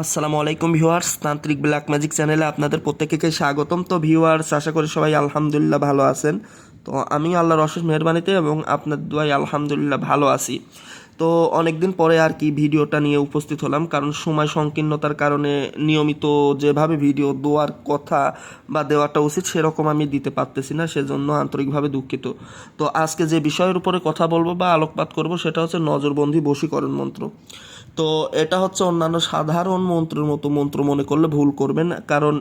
আসসালামু আলাইকুম ভিউয়ার্স, তান্ত্রিক ব্ল্যাক ম্যাজিক চ্যানেলে আপনাদের প্রত্যেককে স্বাগতম। তো ভিউয়ার্স, আশা করি সবাই আলহামদুলিল্লাহ ভালো আছেন। তো আমি আল্লাহর অশেষ মেহরবানিতে এবং আপনার দোয়াই আলহামদুলিল্লাহ ভালো আছি। তো অনেক দিন পরে আর কি ভিডিওটা নিয়ে উপস্থিত হলাম, কারণ সময় সংকীর্ণতার কারণে নিয়মিত যেভাবে ভিডিও দেওয়ার কথা বা দেওয়াটা উচিত সেরকম আমি দিতে পারতেছি না, সেজন্য আন্তরিকভাবে দুঃখিত। তো আজকে যে বিষয়ের উপরে কথা বলব বা আলোকপাত করব সেটা হচ্ছে নজরবন্দি বশীকরণ মন্ত্র। তো এটা হচ্ছে অন্যান্য সাধারণ মন্ত্রের মতো মন্ত্র মনে করলে ভুল করবেন কারণ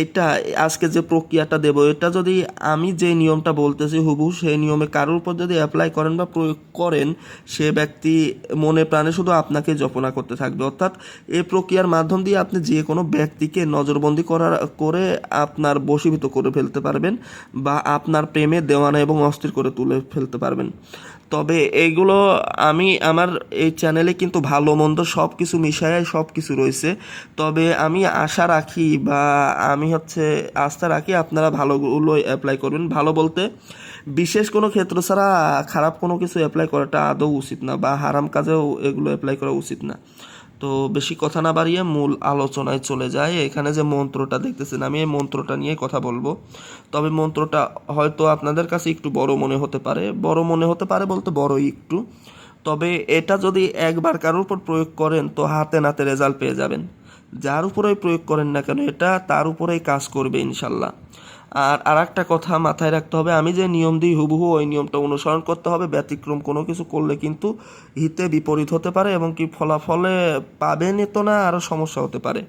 এটা, আজকে যে প্রক্রিয়াটা দেব, এটা যদি আমি যে নিয়মটা বলতেছি হুবু সেই নিয়মে কারোর উপর যদি অ্যাপ্লাই করেন বা প্রয়োগ করেন, সে ব্যক্তি মনে প্রাণে শুধু আপনাকে জপনা করতে থাকবে। অর্থাৎ এই প্রক্রিয়ার মাধ্যম দিয়ে আপনি যে কোনো ব্যক্তিকে নজরবন্দি করার, করে আপনার বশীভূত করে ফেলতে পারবেন বা আপনার প্রেমে দেওয়ানা এবং অস্থির করে তুলে ফেলতে পারবেন। তবে এইগুলো আমি আমার এই চ্যানেলে কিন্তু ভালো মন্দ সব কিছু মিশায় সব কিছু রয়েছে। তবে আমি আশা রাখি বা আমি হচ্ছে আস্থা রাখি আপনারা ভালোগুলো অ্যাপ্লাই করবেন। ভালো বলতে বিশেষ কোনো ক্ষেত্র ছাড়া খারাপ কোনো কিছু অ্যাপ্লাই করাটা আদৌ উচিত না বা হারাম কাজেও এগুলো অ্যাপ্লাই করা উচিত না। তো বেশি কথা না বাড়িয়ে মূল আলোচনায় চলে যায় এখানে যে মন্ত্রটা দেখতেছেন, আমি এই মন্ত্রটা নিয়ে কথা বলব। তবে মন্ত্রটা হয়তো আপনাদের কাছে একটু বড় মনে হতে পারে। বড় মনে হতে পারে বলতে বড়ই একটু। তবে এটা যদি একবার কারোর উপর প্রয়োগ করেন, তো হাতে নাতে রেজাল্ট পেয়ে যাবেন। যার উপরেই প্রয়োগ করেন না কেন, এটা তার উপরেই কাজ করবে ইনশাল্লাহ। আর আর একটা কথা মাথায় রাখতে হবে, আমি যে নিয়ম দিই হুবহু ওই নিয়মটা অনুসরণ করতে হবে, ব্যতিক্রম কোনো কিছু করলে কিন্তু হিতে বিপরীত হতে পারে এবং কি ফলাফলে পাবেনই তো না, আরও সমস্যা হতে পারে।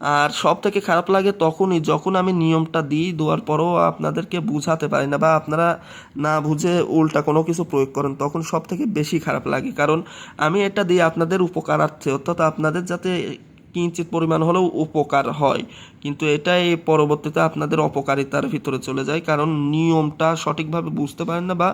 আর সব থেকে খারাপ লাগে তখনই যখন আমি নিয়মটা দিই, দেওয়ার পরও আপনাদেরকে বুঝাতে পারি না বা আপনারা না বুঝে উল্টা কোনো কিছু প্রয়োগ করেন, তখন সব থেকে বেশি খারাপ লাগে। কারণ আমি এটা দিই আপনাদের উপকারার্থে, অর্থাৎ আপনাদের যাতে কিঞ্চিত পরিমাণ হলেও উপকার হয়। কিন্তু এটাই পরবর্তীতে আপনাদের অপকারিতার ভিতরে চলে যায়, কারণ নিয়মটা সঠিকভাবে বুঝতে পারেন না বা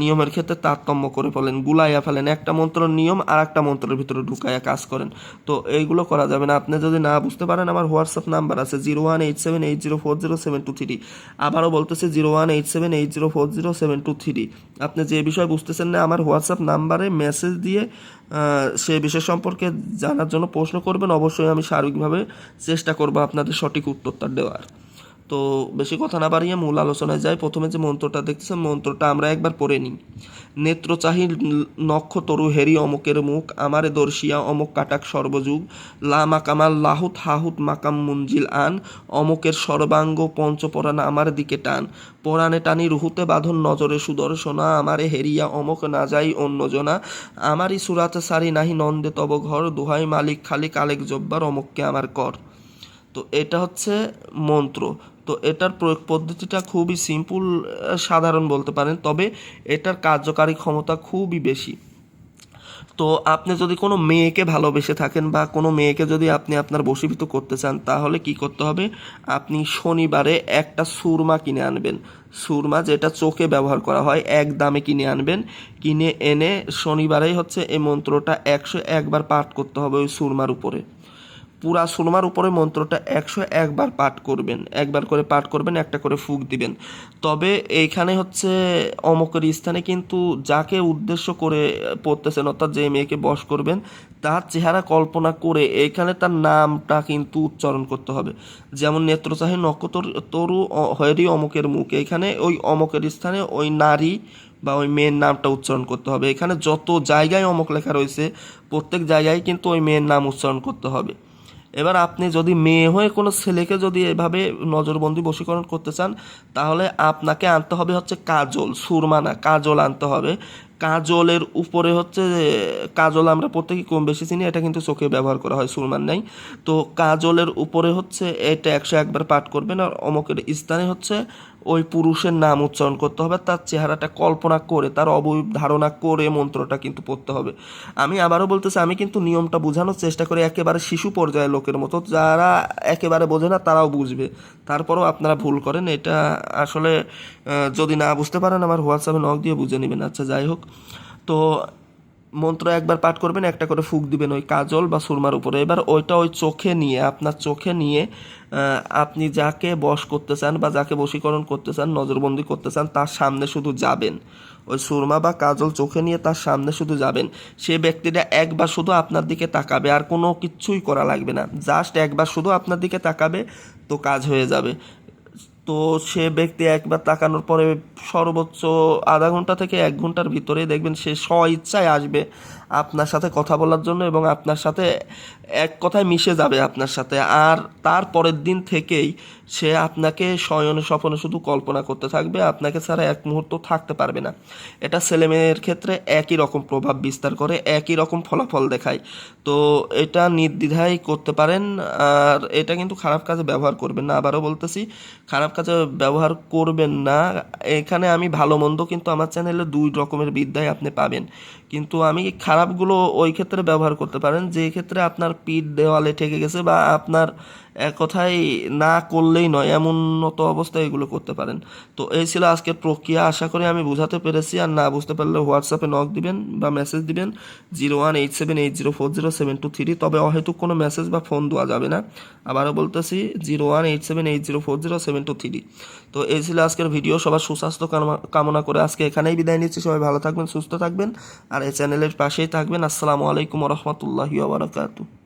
নিয়মের ক্ষেত্রে তারতম্য করে ফেলেন, গুলাইয়া ফেলেন। একটা মন্ত্র নিয়ম আর একটা মন্ত্রের ভিতরে ঢুকাইয়া কাজ করেন। তো এইগুলো করা যাবে না। আপনি যদি না বুঝতে পারেন, আমার হোয়াটসঅ্যাপ নাম্বার আছে zero one eight seven eight zero four zero seven two three আবারও বলতেছে zero one eight seven eight zero four zero seven two three আপনি যে বিষয় বুঝতেছেন না, আমার হোয়াটসঅ্যাপ নাম্বারে মেসেজ দিয়ে সেই বিষয় সম্পর্কে জানার জন্য প্রশ্ন করবেন। অবশ্যই আমি সার্বিকভাবে চেষ্টা করব আপনাদের সঠিক উত্তরটা দেওয়ার। তো বেশি কথা না বাড়িয়ে মূল আলোচনায় যাই। প্রথমে যে মন্ত্রটা দেখতেছেন, মন্ত্রটা আমরা একবার পড়ে নিই। নেত্র চাহি নক্ষতরু হেরি অমুকের মুখ, আমারে দর্শিয়া অমুক কাটাক সর্বযুগ। লা মাকামাল লাহুত হাহুত মাকাম মুঞ্জিল আন, অমুকের সর্বাঙ্গ পঞ্চপরাণ আমার দিকে টান। পরাণে টানি রুহুতে বাঁধন নজরে সুদর্শনা, আমারে হেরিয়া অমুক না যাই অন্যজনা আমারই সুরাতে সারি নাহি নন্দে তব ঘর, দুহাই মালিক খালিক আলেক জব্বার অমুককে আমার কর। তো এটা হচ্ছে মন্ত্র। তো এটার প্রয়োগ পদ্ধতিটা খুবই সিম্পল সাধারণ বলতে পারেন, তবে এটার কার্যকারী ক্ষমতা খুবই বেশি। তো আপনি যদি কোনো মেয়েকে ভালোবেসে থাকেন বা কোনো মেয়েকে যদি আপনি আপনার বশীভূত করতে চান, তাহলে কি করতে হবে? আপনি শনিবারে একটা সুরমা কিনে আনবেন। সুরমা যেটা চোখে ব্যবহার করা হয়, এক দামে কিনে আনবেন। কিনে এনে শনিবারেই হচ্ছে এই মন্ত্রটা একশো একবার পাঠ করতে হবে ওই সুরমার উপরে। পুরা সুরমার উপরে মন্ত্রটা একশো একবার পাঠ করবেন, একবার করে পাঠ করবেন, একটা করে ফুক দিবেন। তবে এইখানে হচ্ছে অমকের স্থানে কিন্তু যাকে উদ্দেশ্য করে পড়তেছেন, অর্থাৎ যে মেয়েকে বশ করবেন, তার চেহারা কল্পনা করে এইখানে তার নামটা কিন্তু উচ্চারণ করতে হবে। যেমন নেত্রচাহী নক্ষত্র তরু হয়েরই অমকের মুখ, এইখানে ওই অমকের স্থানে ওই নারী বা ওই মেয়ের নামটা উচ্চারণ করতে হবে। এখানে যত জায়গায় অমক লেখা রয়েছে, প্রত্যেক জায়গায় কিন্তু ওই মেয়ের নাম উচ্চারণ করতে হবে। এবার আপনি যদি মেয়ে হয়ে কোনো ছেলেকে যদি এভাবে নজরবন্দি বশীকরণ করতে চান, তাহলে আপনাকে আনতে হবে হচ্ছে কাজল সুরমানা কাজল আনতে হবে। কাজলের উপরে হচ্ছে কাজল আমরা প্রত্যেকে কম বেশি চিনি, এটা কিন্তু চোখে ব্যবহার করা হয় সুরমান নাই। তো কাজলের উপরে হচ্ছে এটা একশো একবার পাঠ করবেন, আর অমকের স্থানে হচ্ছে ওই পুরুষের নাম উচ্চারণ করতে হবে, তার চেহারাটা কল্পনা করে, তার অবয়ব ধারণা করে মন্ত্রটা কিন্তু পড়তে হবে। আমি আবারও বলতেছি, আমি কিন্তু নিয়মটা বোঝানোর চেষ্টা করি একেবারে শিশু পর্যায়ের লোকের মতো, যারা একেবারে বোঝে না তারাও বুঝবে। তারপরেও আপনারা ভুল করেন, এটা আসলে যদি না বুঝতে পারেন, আমার হোয়াটসঅ্যাপে নক দিয়ে বুঝে নেবেন। আচ্ছা যাই হোক। তো মন্ত্র একবার পাঠ করবেন, একটা করে ফুক দিবেন ওই কাজল বা সুরমার উপরে। এবার ওইটা ওই চোখে নিয়ে, আপনার চোখে নিয়ে আপনি যাকে বশ করতে চান বা যাকে বশীকরণ করতে চান, নজরবন্দি করতে চান, তার সামনে শুধু যাবেন। ওই সুরমা বা কাজল চোখে নিয়ে তার সামনে শুধু যাবেন। সে ব্যক্তিটা একবার শুধু আপনার দিকে তাকাবে, আর কোনো কিচ্ছুই করা লাগবে না। জাস্ট একবার শুধু আপনার দিকে তাকাবে, তো কাজ হয়ে যাবে। তো সে ব্যক্তি একবার তাকানোর পরে সর্বোচ্চ আধা ঘণ্টা থেকে এক ঘণ্টার ভিতরে দেখবেন সে স্ব ইচ্ছায় আসবে আপনার সাথে কথা বলার জন্য এবং আপনার সাথে এক কথায় মিশে যাবে আপনার সাথে। আর তার পরের দিন থেকেই সে আপনাকে শয়নে স্বপনে শুধু কল্পনা করতে থাকবে, আপনাকে ছাড়া এক মুহূর্ত থাকতে পারবে না। এটা ছেলেমেয়ের ক্ষেত্রে একই রকম প্রভাব বিস্তার করে, একই রকম ফলাফল দেখায়। তো এটা নির্দ্বিধায় করতে পারেন, আর এটা কিন্তু খারাপ কাজে ব্যবহার করবেন না। আবারও বলতেছি, খারাপ কাজে ব্যবহার করবেন না। এখানে আমি ভালো মন্দ কিন্তু আমার চ্যানেলে দুই রকমের বিদ্যায় আপনি পাবেন। কিন্তু আমি খারাপগুলো ওই ক্ষেত্রে ব্যবহার করতে পারেন, যে ক্ষেত্রে আপনার পিঠ দেওয়ালে ঠেকে গেছে বা আপনার এক কথায় না করলেই নয়, এমন মতো অবস্থায় এগুলো করতে পারেন। তো এই ছিল আজকের প্রক্রিয়া। আশা করি আমি বুঝাতে পেরেছি। আর না বুঝতে পারলে হোয়াটসঅ্যাপে নক দিবেন বা মেসেজ দিবেন। Zero one eight seven eight zero four zero seven two three তবে অহেতুক কোনো মেসেজ বা ফোন দেওয়া যাবে না। আবারও বলতেছি zero one eight seven eight zero four zero seven two three তো এই ছিল আজকের ভিডিও সবার সুস্বাস্থ্য কামনা- করে আজকে এখানেই বিদায় নিচ্ছি। সবাই ভালো থাকবেন, সুস্থ থাকবেন। আর এই চ্যানেলের পাশেই থাকবেন। আসসালামু আলাইকুম রহমতুল্লাহি ওবরাকাতু